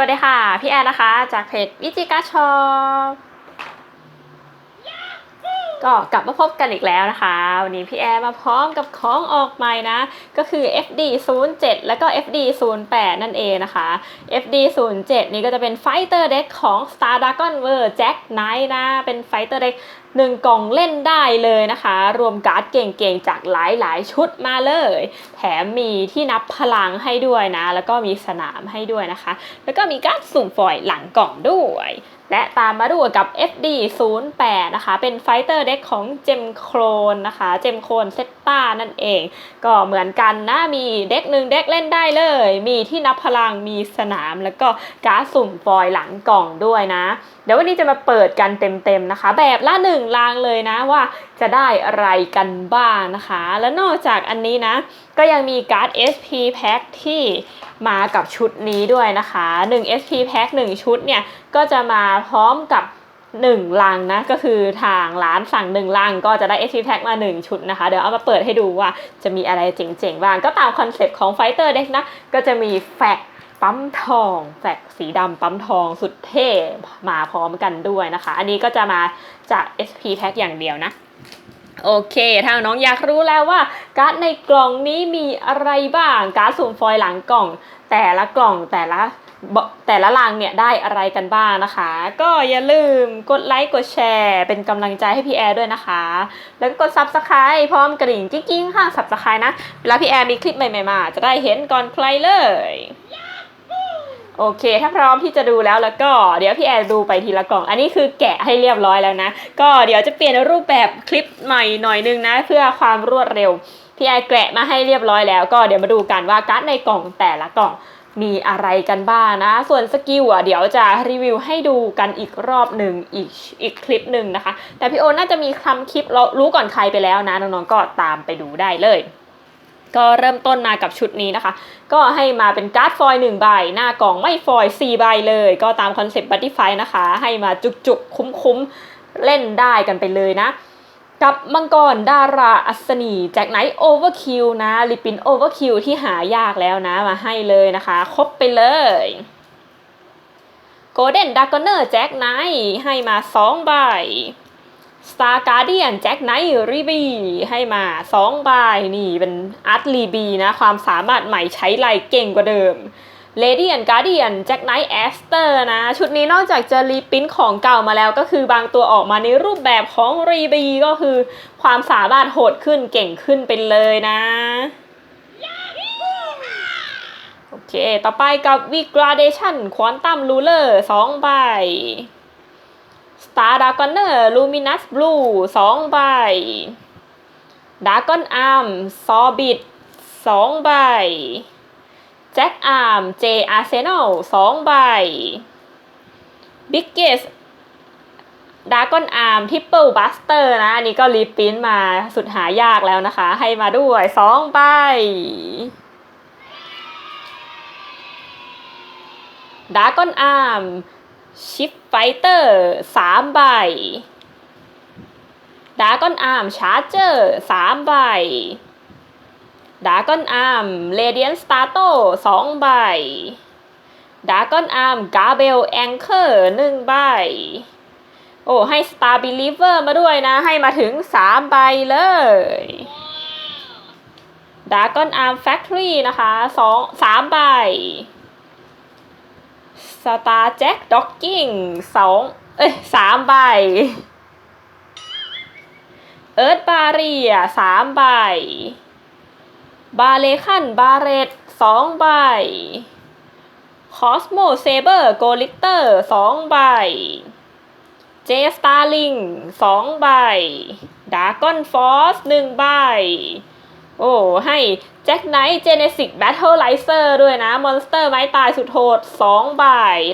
วัสดีค่ะ พี่แอนนะคะ จากเพจวิจิกาชอปก็กลับมาพบกันอีกแล้วนะคะ วันนี้พี่แอนมาพร้อมกับของออกใหม่นะ ก็คือ FD 0 7แล้วก็ FD 0 8นั่นเองนะคะ FD 0 7นี่ก็จะเป็นไฟเตอร์เด็กของ Star Dragon v e r Jack Knight นะ เป็นไฟเตอร์เด็กหนึ่งกล่องเล่นได้เลยนะคะ รวมการ์ดเก่งๆ จากหลายๆ ชุดมาเลย แถมมีที่นับพลังให้ด้วยนะ แล้วก็มีสนามให้ด้วยนะคะ แล้วก็มีการ์ดสุ่มฟอยหลังกล่องด้วย และตามมาด้วยกับ FD 0 8นะคะ เป็นไฟเตอร์เด็กของเจมโครนนะคะ เจมโครนเซตตานั่นเอง ก็เหมือนกันนะ มีเด็กหนึ่งเด็กเล่นได้เลย มีที่นับพลัง มีสนาม แล้วก็การ์ดสุ่มฟอยหลังกล่องด้วยนะ เดี๋ยววันนี้จะมาเปิดกันเต็มๆนะคะ แบบละหนึ่งลางเลยนะว่าจะได้อะไรกันบ้างนะคะ แล้วนอกจากอันนี้นะ ก็ยังมีการ์ด SP Pack ที่มากับชุดนี้ด้วยนะคะ1 SP Pack 1 ชุดเนี่ย ก็จะมาพร้อมกับ1ลังนะก็คือทางร้านสั่ง1ลังก็จะได้ SP Pack มา 1 ชุดนะคะ เดี๋ยวเอามาเปิดให้ดูว่าจะมีอะไรเจ๋งๆบ้าง ก็ตามคอนเซปต์ของ Fighter Deck นะ ก็จะมีแฟก ปั๊มทองแฟกสีดำปั๊มทองสุดเท่มาพร้อมกันด้วยนะคะ อันนี้ก็จะมาจาก SP Pack อย่างเดียวนะ โอเค ถ้าน้องอยากรู้แล้วว่า การ์ดในกล่องนี้มีอะไรบ้าง การ์ดสุ่มฟอยล์หลังกล่อง แต่ละกล่องแต่ละแต่ละลังเนี่ยได้อะไรกันบ้างนะคะ ก็อย่าลืมกดไลค์กดแชร์ เป็นกำลังใจให้พี่แอร์ด้วยนะคะ แล้วก็กด Subscribe พร้อมกระดิ่งกิ๊งๆค่ะ Subscribe นะ เวลาพี่แอร์มีคลิปใหม่ๆมาจะได้เห็นก่อนใครเลย โอเค ถ้าพร้อมที่จะดูแล้วแล้วก็เดี๋ยวพี่แอนดูไปทีละกล่อง อันนี้คือแกะให้เรียบร้อยแล้วนะ ก็เดี๋ยวจะเปลี่ยนรูปแบบคลิปใหม่หน่อยนึงนะ เพื่อความรวดเร็ว พี่แอนแกะมาให้เรียบร้อยแล้ว ก็เดี๋ยวมาดูกันว่าการ์ดในกล่องแต่ละกล่องมีอะไรกันบ้างนะ ส่วนสกิลอะเดี๋ยวจะรีวิวให้ดูกันอีกรอบหนึ่งอีกอีกคลิปหนึ่งนะคะ แต่พี่โอน่าจะมีคำคลิปเรารู้ก่อนใครไปแล้วนะน้องๆก็ตามไปดูได้เลย ก็เริ่มต้นมากับชุดนี้นะคะ ก็ให้มาเป็นการ์ดฟอยล์หนึ่งใบ หน้ากล่องไม่ฟอยล์สี่ใบเลย ก็ตามคอนเซปต์บัตตี้ไฟนะคะ ให้มาจุกๆ คุ้มๆ เล่นได้กันไปเลยนะ กับมังกรดาราอัศนีแจ็คไนท์โอเวอร์คิวนะ ลิปินโอเวอร์คิวที่หายากแล้วนะ มาให้เลยนะคะ ครบไปเลยโกลเด้นดากอนเนอร์แจ็คไนท์ให้มาสองใบ Star Guardian แจ็คไนท์รีบีให้มา2ใบนี่เป็นอาร์ตรีบีนะ ความสามารถใหม่ใช้ไหลเก่งกว่าเดิม Radiant Guardian แจ็คไนท์แอสเตอร์นะ ชุดนี้นอกจากจะรีปิ้นของเก่ามาแล้วก็คือบางตัวออกมาในรูปแบบของรีบีก็คือความสามารถโหดขึ้นเก่งขึ้นไปเลยนะ โอเค ต่อไปกับ v i Gradation Quantum Ruler 2ใบ Star Dragoner Luminous Blue 2ใบ Dragon Arm Sorbit 2ใบ Jack Arm J Arsenal 2ใบ Biggest Dragon Arm Triple Buster นะ อันนี้ก็รีปริ้นมาสุดหายากแล้วนะคะ ให้มาด้วย2ใบ Dragon Arm ชิปไฟเตอร์สามใบดากอนอาร์มชาร์เจอร์สามใบดากอนอาร์มเรเดียนสตาร์โตสองใบดากอนอาร์มกาเบลแองเกอร์หนึ่งใบ โอ้ ให้ Star Believer มาด้วยนะ ให้มาถึง3ใบเลยดากอนอาร์มแฟคทอรี่นะคะสองสามใบ สตาร์แจ็คด็อกกิ้งสองเอ้ยสามใบ เอิร์ธบาเรียสามใบ บาเลคันบาเรตสองใบ คอสโมเซเบอร์โกลิเตอร์สองใบ เจสตาร์ลิงสองใบ ดากอนฟอสหนึ่งใบ โอ้ให้แจ็คไนท์เจเนซิกแบทเทิลไลเซอร์ด้วยนะ มอนสเตอร์ไม้ตายสุดโหด2ใบ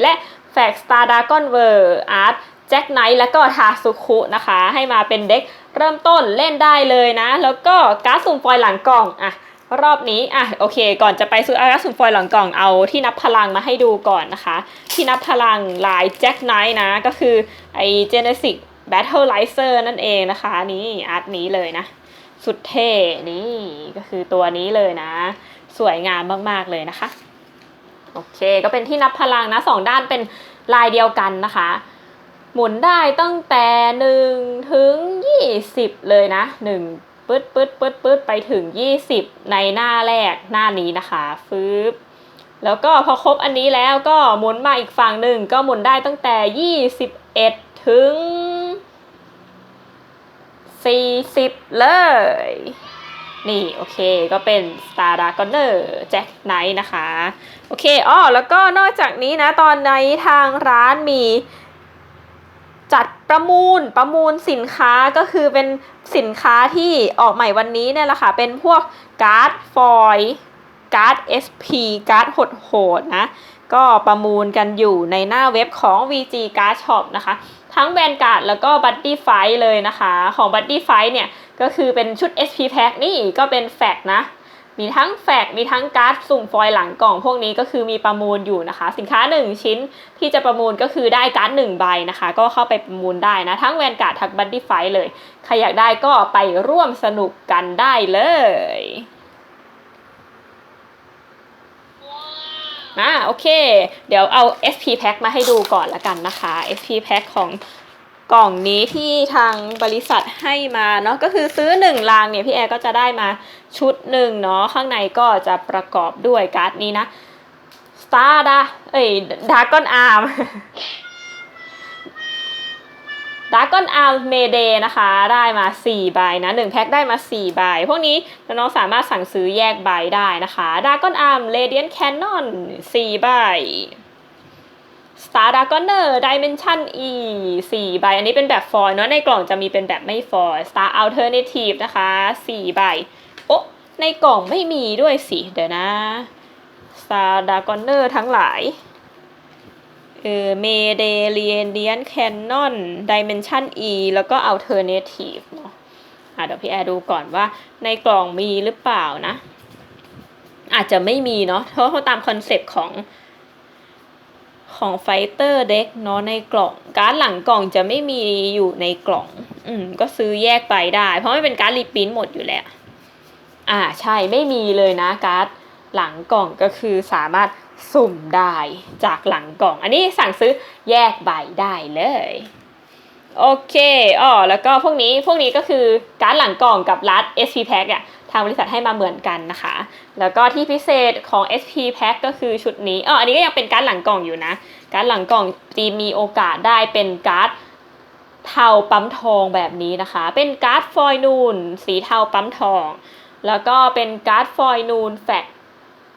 และแฟกสตาร์ดากอนเวอร์อาร์ตแจ็คไนท์แล้วก็ทาสุคุนะคะ ให้มาเป็นเด็กเริ่มต้นเล่นได้เลยนะ แล้วก็การ์ดสุ่มฟอยล์หลังกล่องอะรอบนี้อะโอเค ก่อนจะไปซื้อการ์ดสุ่มฟอยล์หลังกล่องเอาที่นับพลังมาให้ดูก่อนนะคะ ที่นับพลังลายแจ็คไนท์นะ ก็คือไอเจเนซิกแบทเทิลไลเซอร์นั่นเองนะคะ นี่อาร์ตนี้เลยนะ สุดเท่นี่ก็คือตัวนี้เลยนะ สวยงามมากๆเลยนะคะ โอเค ก็เป็นที่นับพลังนะสองด้านเป็นลายเดียวกันนะคะ หมุนได้ตั้งแต่หนึ่งถึงยี่สิบเลยนะหนึ่งปึ๊ดปึ๊ดปึ๊ดปึ๊ดไปถึงยี่สิบในหน้าแรกหน้านี้นะคะฟืบแล้วก็พอครบอันนี้แล้วก็หมุนมาอีกฝั่งหนึ่งก็หมุนได้ตั้งแต่ยี่สิบเอ็ดถึง สี่สิบเลย นี่ โอเค ก็เป็น Star Dragoner Jack Knight นะคะ โอเคอ้อแล้วก็นอกจากนี้นะ ตอนนี้ทางร้านมีจัดประมูลประมูลสินค้าก็คือเป็นสินค้าที่ออกใหม่วันนี้เนี่ยแหละค่ะ เป็นพวกการ์ดฟอยล์การ์ด SP การ์ดโหดๆนะ ก็ประมูลกันอยู่ในหน้าเว็บของ VG Card Shop นะคะ ทั้งแบนการ์ดแล้วก็บั d ดี้ไฟเลยนะคะ ของบั d ดี้ไฟเนี่ยก็คือเป็นชุด SP Pack นี่ก็เป็นแฟกนะ มีทั้งแฟกมีทั้งการ์ดสุ่มฟอยล์หลังกล่องพวกนี้ก็คือมีประมูลอยู่นะคะ สินค้า 1 ชิ้นที่จะประมูลก็คือได้การ์ด1ใบนะคะ ก็เข้าไปประมูลได้นะ ทั้งแวนการ์ดทั้งบัดดี้ไฟเลย ใครอยากได้ก็ไปร่วมสนุกกันได้เลย อ่าโอเค เดี๋ยวเอา SP Pack มาให้ดูก่อนละกันนะคะ SP Pack ของกล่องนี้ที่ทางบริษัทให้มาเนาะก็คือซื้อ 1 ลางเนี่ยพี่แอร์ก็จะได้มาชุดหนึ่งเนาะข้างในก็จะประกอบด้วยการ์ดนี้นะ Star ดาเอ้ยดากอนอาร์ม ดากอนอาร์เมเดนะคะได้มา4ใบนะ1แพ็คได้มา4ใบพวกนี้น้องๆสามารถสั่งซื้อแยกใบได้นะคะดากอนอาร์มเรเดียนแคนนอน4ใบ Star Dragoner Dimension E 4ใบ อันนี้เป็นแบบฟอยล์เนาะในกล่องจะมีเป็นแบบไม่ฟอยล์ Star Alternative นะคะ4ใบ โอ้ในกล่องไม่มีด้วยสิ เดี๋ยวนะ Star Dragoner ทั้งหลาย เออ Medallion Canon Dimension E แล้วก็ Alternative เนาะอะเดี๋ยวพี่แอร์ดูก่อนว่าในกล่องมีหรือเปล่านะ อาจจะไม่มีเนาะเพราะเขาตามคอนเซปต์ของของไฟเตอร์เด็กเนาะในกล่อง การ์ดหลังกล่องจะไม่มีอยู่ในกล่อง อืม ก็ซื้อแยกไปได้ เพราะไมันเป็นการ์ดรีปรินหมดอยู่แล้ว อ่าใช่ไม่มีเลยนะการ์ดหลังกล่องก็คือสามารถ สุ่มได้จากหลังกล่อง อันนี้สั่งซื้อแยกใบได้เลย โอเคอ๋อแล้วก็พวกนี้พวกนี้ก็คือการ์ดหลังกล่องกับรัด SP Pack อะทางบริษัทให้มาเหมือนกันนะคะ แล้วก็ที่พิเศษของ SP Pack ก็คือชุดนี้อ๋ออันนี้ก็ยังเป็นการ์ดหลังกล่องอยู่นะ การ์ดหลังกล่องจีมีโอกาสได้เป็นการ์ดเทาปั๊มทองแบบนี้นะคะ เป็นการ์ดฟอยนูนสีเทาปั๊มทอง แล้วก็เป็นการ์ดฟอยนูนแฟก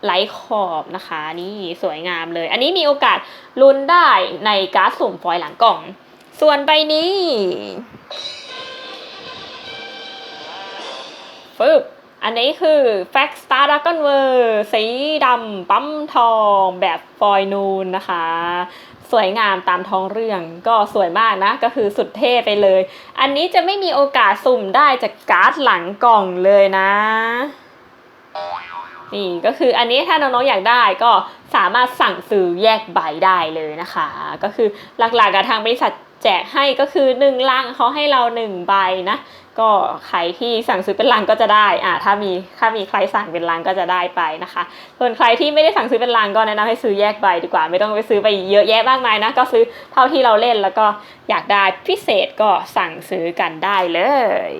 ไลท์ขอบนะคะ นี่สวยงามเลย อันนี้มีโอกาสลุ้นได้ในการ์ดสุ่มฟอยล์หลังกล่อง ส่วนใบนี้ฟึบอันนี้คือ f a c Star Dragon w o r สีดำปั๊มทองแบบฟอยนูนนะคะ สวยงามตามท้องเรื่องก็สวยมากนะ ก็คือสุดเท่ไปเลย อันนี้จะไม่มีโอกาสสุ่มได้จากการ์ดหลังกล่องเลยนะ นี่ก็คืออันนี้ถ้าน้องๆอยากได้ก็สามารถสั่งซื้อแยกใบได้เลยนะคะ ก็คือหลักๆกับทางบริษัทแจกให้ก็คือ1ลังเขาให้เรา1ใบนะก็ใครที่สั่งซื้อเป็นลังก็จะได้อ่าถ้ามีถ้ามีใครสั่งเป็นลังก็จะได้ไปนะคะ ส่วนใครที่ไม่ได้สั่งซื้อเป็นลังก็แนะนำให้ซื้อแยกใบดีกว่า ไม่ต้องไปซื้อไปเยอะแยะมากมายนะก็ซื้อเท่าที่เราเล่นแล้วก็อยากได้พิเศษก็สั่งซื้อกันได้เลย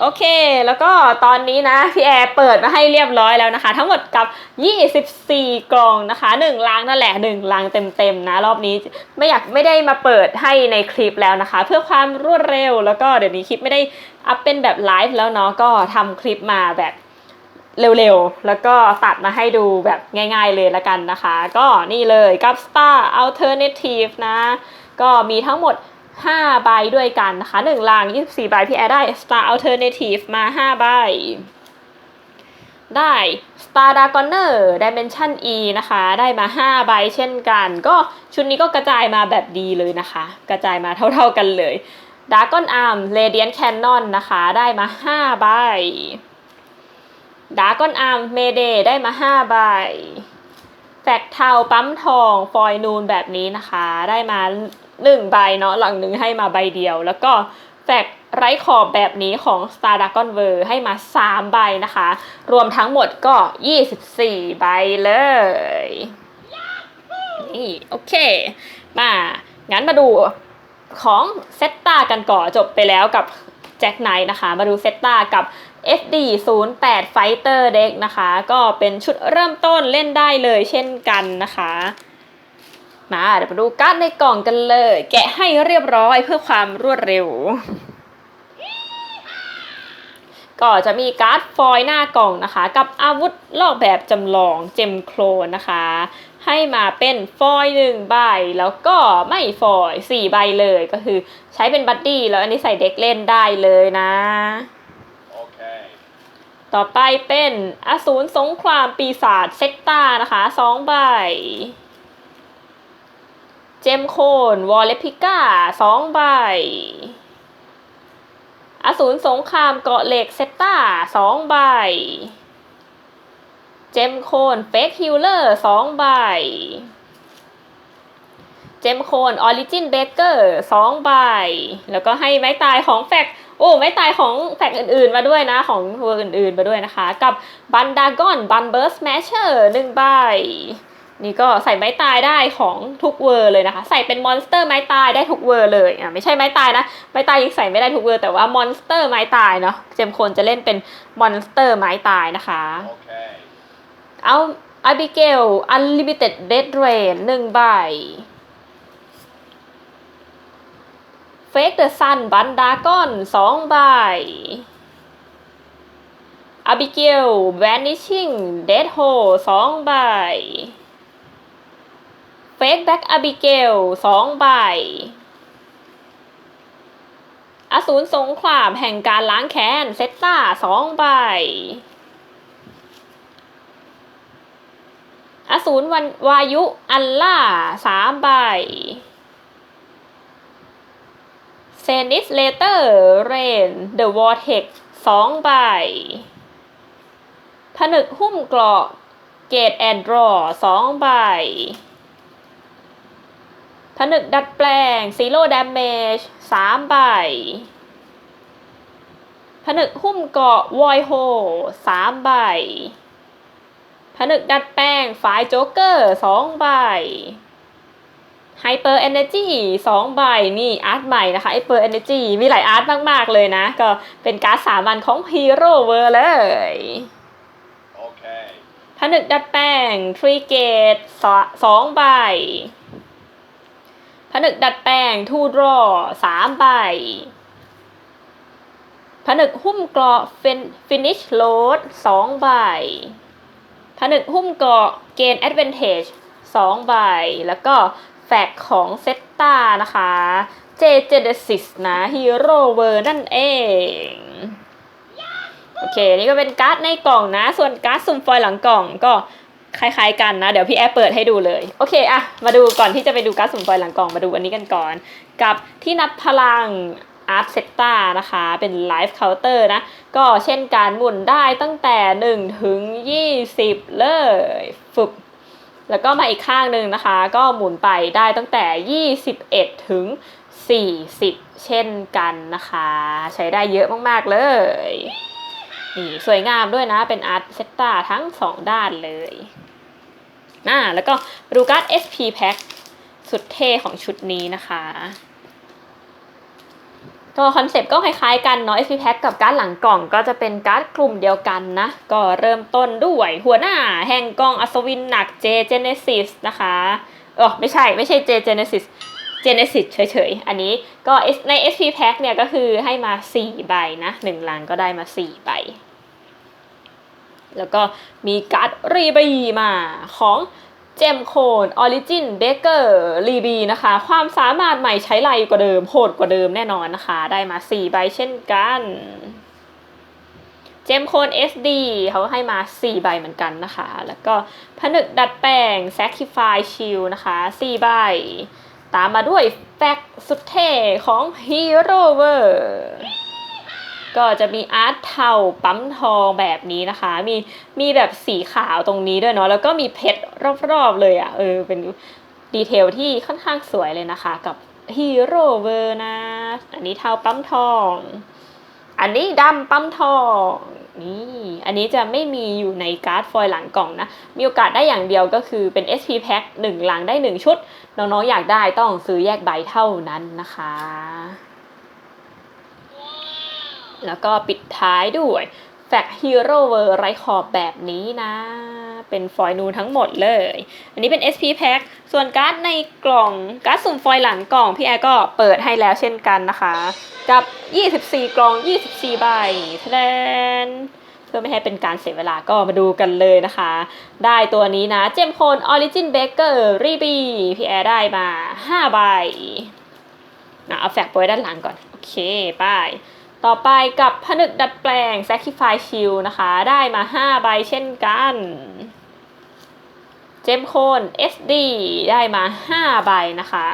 โอเค แล้วก็ตอนนี้นะพี่แอร์เปิดมาให้เรียบร้อยแล้วนะคะ ทั้งหมดกับ 24 กล่องนะคะ 1 ลังนั่นแหละ 1 ลังเต็มๆนะ รอบนี้ไม่อยากไม่ได้มาเปิดให้ในคลิปแล้วนะคะ เพื่อความรวดเร็วแล้วก็เดี๋ยวนี้คลิปไม่ได้อัพเป็นแบบไลฟ์แล้วเนาะก็ทำคลิปมาแบบเร็วๆ แล้วก็ตัดมาให้ดูแบบง่ายๆเลยละกันนะคะ ก็นี่เลยกับ Star Alternative นะ ก็มีทั้งหมด 5 ใบด้วยกันนะคะ 1ลัง24 ใบ พี่แอร์ได้ Star Alternative มา 5 ใบ ได้ Star Dragoner Dimension E นะคะ ได้มา 5 ใบเช่นกัน ก็ชุดนี้ก็กระจายมาแบบดีเลยนะคะ กระจายมาเท่าๆกันเลย Dragon Arm Radiant Cannon นะคะ ได้มา 5 ใบ Dragon Arm Mayday ได้มา 5 ใบแฟกเทาปั๊มทอง ฟอยนูนแบบนี้นะคะ ได้มา 1ใบเนาะหลังหนึ่งให้มาใบเดียว แล้วก็แฟกไร้ขอบแบบนี้ของ Star Dragon v e r ให้มา 3 ใบนะคะ รวมทั้งหมดก็ 24 ใบเลย นี่ โอเค มา งั้นมาดูของเซตตากันก่อนจบไปแล้วกับแจ็คไนท์นะคะ มาดูเซตตากับ FD 0 8 Fighter Deck นะคะ ก็เป็นชุดเริ่มต้นเล่นได้เลยเช่นกันนะคะ มาเดี๋ยวมาดูการ์ดในกล่องกันเลย แกะให้เรียบร้อยเพื่อความรวดเร็ว ก็จะมีการ์ดฟอยล์หน้ากล่องนะคะ กับอาวุธลอกแบบจำลองเจมโครนนะคะ ให้มาเป็นฟอยล์หนึ่งใบ แล้วก็ไม่ฟอยล์สี่ใบเลยก็คือใช้เป็นบัดดี้แล้วอันนี้ใส่เด็กเล่นได้เลยนะ Okay. ต่อไปเป็นอสูรสงครามปีศาจเซกตานะคะสองใบ เจมโคนวอลเลพิก้าสองใบ อสูรสงครามเกาะเหล็กเซตตาสองใบ เจมโคนเฟกฮิลเลอร์สองใบ เจมโคนออริจินเบเกอร์สองใบ แล้วก็ให้ไม้ตายของแฟกโอ้ไม้ตายของแฟกอื่นๆมาด้วยนะ ของเวอร์อื่นๆมาด้วยนะคะ กับบันดากอนบันเบิร์สแมชเชอร์หนึ่งใบ นี่ก็ใส่ไม้ตายได้ของทุกเวอร์เลยนะคะ ใส่เป็นมอนสเตอร์ไม้ตายได้ทุกเวอร์เลยอะไม่ใช่ไม้ตายนะไม้ตายยังใส่ไม่ได้ทุกเวอร์แต่ว่ามอนสเตอร์ไม้ตายเนาะเจมโคนจะเล่นเป็นมอนสเตอร์ไม้ตายนะคะ Okay. เอาอาบิเกล Unlimited Dead Rain หนึ่งใบ Fake the Sun บันดากอนสองใบอาบิเกล Vanishing Dead Hole สองใบ Fake Back Abigail สองใบ อสูรสงครามแห่งการล้างแค้นเซตตาสองใบ อสูรวันวายุอัลล่าสามใบเซนิสเลเตอร์เรนเดอะวอร์เทกสองใบ ผนึกหุ้มเกราะเกตแอนดรอสองใบ ผนึกดัดแปลงซีโร่ด a ม a g e สามใบผนึกหุ้มเกราะวอยโฮสามใบผนึกดัดแปลงฝายโจ๊กเกอร์สองใบไฮเปอร์เอเนจีสองใบนี่อาร์ตใหม่นะคะไฮเปอร์เอเนจีมีหลายอาร์ตมาก ๆ เลยนะ ก็เป็นการ์ดสามัญของฮีโร่เวอร์เลย Okay. ผนึกดัดแปลงทรีเกตสองใบ ผนึกดัดแปลงทูดรอสามใบผนึกหุ้มเกราะฟินิชโ a ดสองใบผนึกหุ้มเกราะเกณฑ์แอดเวนเทจสองใบ แล้วก็แฟกของเซตตานะคะเจเจเดซิสนะฮีโร่เวอร์นั่นเอง โอเค นี่ก็เป็นการ์ดในกล่องนะ ส่วนการ์ดซุ่มฟอยหลังกล่องก็ คล้ายๆกันนะ เดี๋ยวพี่แอร์เปิดให้ดูเลย โอเคอะมาดูก่อนที่จะไปดูการ์ดซุ่มฟอยล์หลังกล่องมาดูอันนี้กันก่อน กับที่นับพลังอาร์ตเซตตานะคะ เป็นไลฟ์เคาน์เตอร์นะ ก็เช่นการหมุนได้ตั้งแต่ 1 ถึง 20 เลยฝึกแล้วก็มาอีกข้างหนึ่งนะคะ ก็หมุนไปได้ตั้งแต่ 21 ถึง 40 เช่นกันนะคะ ใช้ได้เยอะมากๆเลยนี่สวยงามด้วยนะ เป็นอาร์ตเซตตาทั้ง 2 ด้านเลย อ่าแล้วก็ดูการ์ด SP Pack สุดเท่ของชุดนี้นะคะก็คอนเซปต์ก็คล้ายๆกันเนาะ SP Pack กับการ์ดหลังกล่องก็จะเป็นการ์ดกลุ่มเดียวกันนะ ก็เริ่มต้นด้วยหัวหน้าแห่งกองอัศวินหนัก J Genesis นะคะเออไม่ใช่ไม่ใช่ J Genesis Genesis เฉยๆ อันนี้ก็ใน SP Pack เนี่ยก็คือให้มา 4 ใบนะ 1 ลังก็ได้มา 4 ใบ แล้วก็มีการ์ดรีบีมาของเจมโคนออริจินเบเกอร์รีบีนะคะ ความสามารถใหม่ใช้ไรกว่าเดิม โหดกว่าเดิมแน่นอนนะคะ ได้มา 4 ใบเช่นกันเจมโคน SD เขาให้มา 4 ใบเหมือนกันนะคะ แล้วก็ผนึกดัดแปลง Sacrifice Shield นะคะ 4 ใบ ตามมาด้วยแฟกสุดเท่ของ Hero v e r ก็จะมีอาร์ตเทาปั๊มทองแบบนี้นะคะ มีมีแบบสีขาวตรงนี้ด้วยเนาะแล้วก็มีเพชรรอบๆเลยอะ่ะเออเป็นดีเทลที่ค่อนข้างสวยเลยนะคะ กับฮีโร่เวอร์นะอันนี้เทาปั๊มทอง อันนี้ดำปั๊มทองนี่อันนี้จะไม่มีอยู่ในการ์ดฟอยล์หลังกล่องนะ มีโอกาสได้อย่างเดียวก็คือเป็น SP Pack 1หลังได้ 1 ชุด น้องๆ อยากได้ต้องซื้อแยกใบเท่านั้นนะคะ แล้วก็ปิดท้ายด้วยแฟกฮีโร่เวอร์ไรขอบแบบนี้นะ เป็นฟอยล์นูนทั้งหมดเลย อันนี้เป็น SP Pack ส่วนการ์ดในกล่องการ์ดสุ่มฟอยล์หลังกล่องพี่แอร์ก็เปิดให้แล้วเช่นกันนะคะ กับ 24 กล่อง 24 ใบทะแดนเพื่อไม่ให้เป็นการเสียเวลาก็มาดูกันเลยนะคะ ได้ตัวนี้นะเจมโคนออริจินเบเกอร์รีบีพี่แอร์ได้มา 5 ใบนะเอาแฟกไว้ด้านหลังก่อน โอเค ไป ต่อไปกับผนึกดัดแปลง Sacrifice Shield นะคะ ได้มา 5 ใบเช่นกัน เจมโคน SD ได้มา 5 ใบนะคะ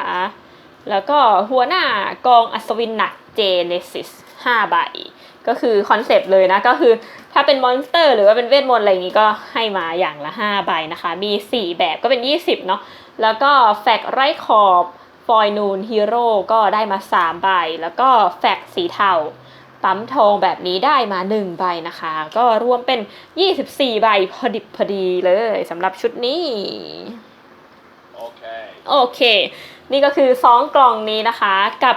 แล้วก็หัวหน้ากองอัศวินหนัก Genesis 5 ใบ ก็คือคอนเซปต์เลยนะ ก็คือถ้าเป็นมอนสเตอร์ หรือว่าเป็นเวทมนต์อะไรอย่างนี้ก็ให้มาอย่างละ 5 ใบนะคะ มี 4 แบบก็เป็น 20 เนาะ แล้วก็แฟกไร้ขอบฟอยนูนฮีโร่ก็ได้มา 3 ใบ แล้วก็แฟกสีเทา ปั๊มทองแบบนี้ได้มา 1 ใบนะคะ ก็รวมเป็น 24 ใบพอดิบพอดีเลยสำหรับชุดนี้ Okay. โอเคนี่ก็คือ 2 กล่องนี้นะคะกับ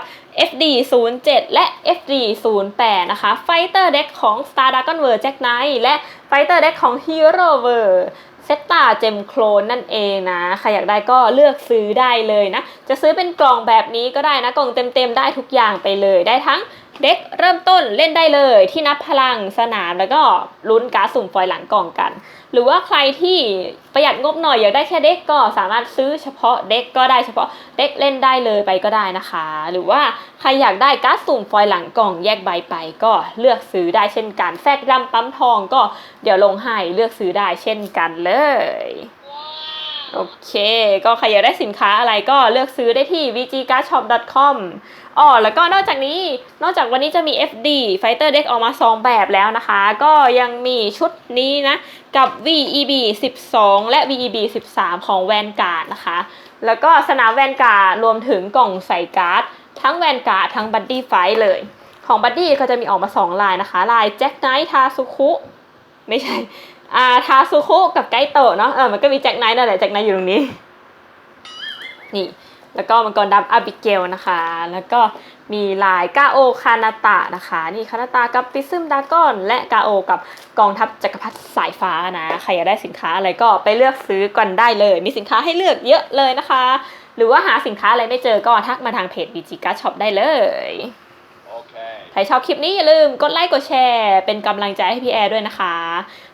FD 0 7และ FD 0 8นะคะ Fighter Deck ของ Star Dragon World Jack Knight และ Fighter Deck ของ Hero World เซตตาเจมโคลนนั่นเองนะ ใครอยากได้ก็เลือกซื้อได้เลยนะ จะซื้อเป็นกล่องแบบนี้ก็ได้นะ กล่องเต็มๆได้ทุกอย่างไปเลย ได้ทั้ง เด็กเริ่มต้นเล่นได้เลยที่นับพลังสนามแล้วก็ลุ้นการ์ดสุ่มฟอยหลังกล่องกัน หรือว่าใครที่ประหยัดงบหน่อยอยากได้แค่เด็กก็สามารถซื้อเฉพาะเด็กก็ได้เฉพาะเด็กเล่นได้เลยไปก็ได้นะคะ หรือว่าใครอยากได้การ์ดสุ่มฟอยหลังกล่องแยกใบไปก็เลือกซื้อได้เช่นกันแฟกดำปั๊มทองก็เดี๋ยวลงให้เลือกซื้อได้เช่นกันเลย โอเค ก็ใครอยากได้สินค้าอะไรก็เลือกซื้อได้ที่ vgcardshop.com อ๋อแล้วก็นอกจากนี้นอกจากวันนี้จะมี FD Fighter Deck ออกมา 2 แบบแล้วนะคะ ก็ยังมีชุดนี้นะ กับ VEB 12 และ VEB 13 ของ Vanguard นะคะ แล้วก็สนาม Vanguard รวมถึงกล่องใส่การ์ด ทั้ง Vanguard ทั้ง Buddy Fight เลย ของ Buddy ก็จะมีออกมา 2 ลายนะคะ ลาย Jack Knight ทาซุคุไม่ใช่ อ่าทาซุคุกับไกโตะเนาะเออมันก็มีแจ็คไนท์นั่นแหละแจ็คไนท์อยู่ตรงนี้ นี่ แล้วก็มังกรดำอาบิเกลนะคะ แล้วก็มีลายกาโอคานาตะนะคะ นี่คานาตะกับปิซึมดากอน และกาโอกับกองทัพจักรพรรดิสายฟ้านะ ใครอยากได้สินค้าอะไรก็ไปเลือกซื้อกันได้เลย มีสินค้าให้เลือกเยอะเลยนะคะ หรือว่าหาสินค้าอะไรไม่เจอก็ทักมาทางเพจ BG Card Shop ได้เลย ใครชอบคลิปนี้อย่าลืมกดไลค์กดแชร์ เป็นกำลังใจให้พี่แอร์ด้วยนะคะ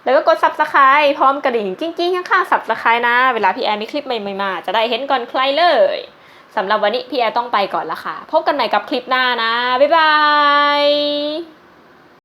แล้วก็กด subscribe พร้อมกระดิ่งกิ้งๆข้างๆ subscribe นะ เวลาพี่แอร์มีคลิปใหม่ๆมาจะได้เห็นก่อนใครเลยสำหรับวันนี้พี่แอร์ต้องไปก่อนละค่ะ พบกันใหม่กับคลิปหน้านะ บ๊ายบาย